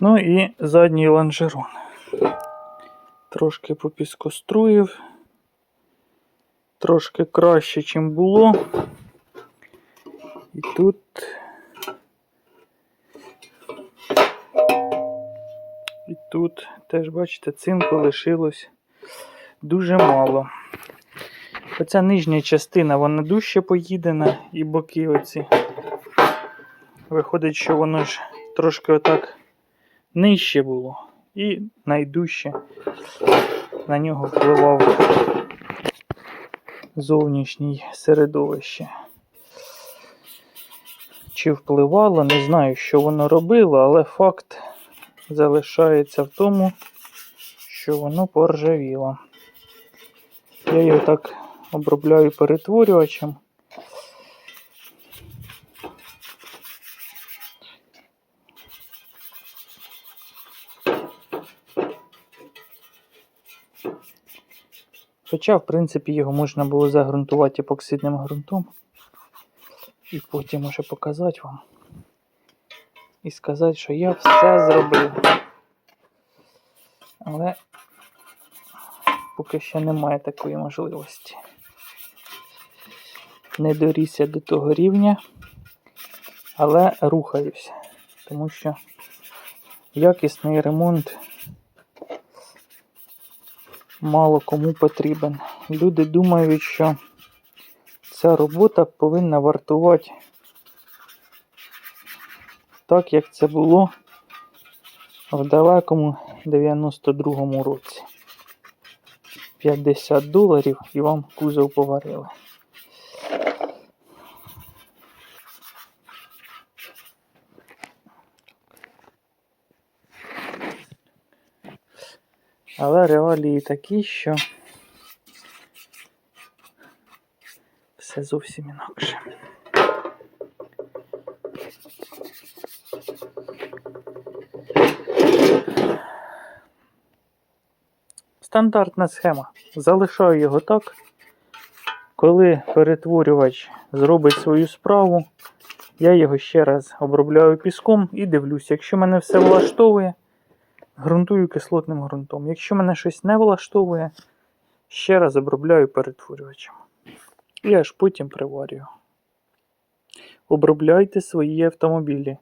Ну і задній лонжерон. Трошки попіскоструїв. Трошки краще, ніж було. І тут. І тут теж, бачите, цинку лишилось дуже мало. Оця нижня частина, вона дужче поїдена, і боки оці. Виходить, що воно ж трошки отак нижче було. І найдужче на нього впливав зовнішнє середовище. Чи впливало, не знаю, що воно робило, але факт залишається в тому, що воно поржавіло. Я його так обробляю перетворювачем. Хоча, в принципі, його можна було загрунтувати епоксидним ґрунтом. І потім уже показати вам. І сказати, що я все зробив. Але поки що немає такої можливості. Не дорісся до того рівня, але рухаюся. Тому що якісний ремонт мало кому потрібен. Люди думають, що ця робота повинна вартувати так, як це було в далекому 92-му році. 50 доларів і вам кузов поварили. Але реалії такі, що все зовсім інакше. Стандартна схема. Залишаю його так. Коли перетворювач зробить свою справу, я його ще раз обробляю піском і дивлюся. Якщо мене все влаштовує, ґрунтую кислотним ґрунтом. Якщо мене щось не влаштовує, ще раз обробляю перетворювачем. І аж потім приварюю. Обробляйте свої автомобілі.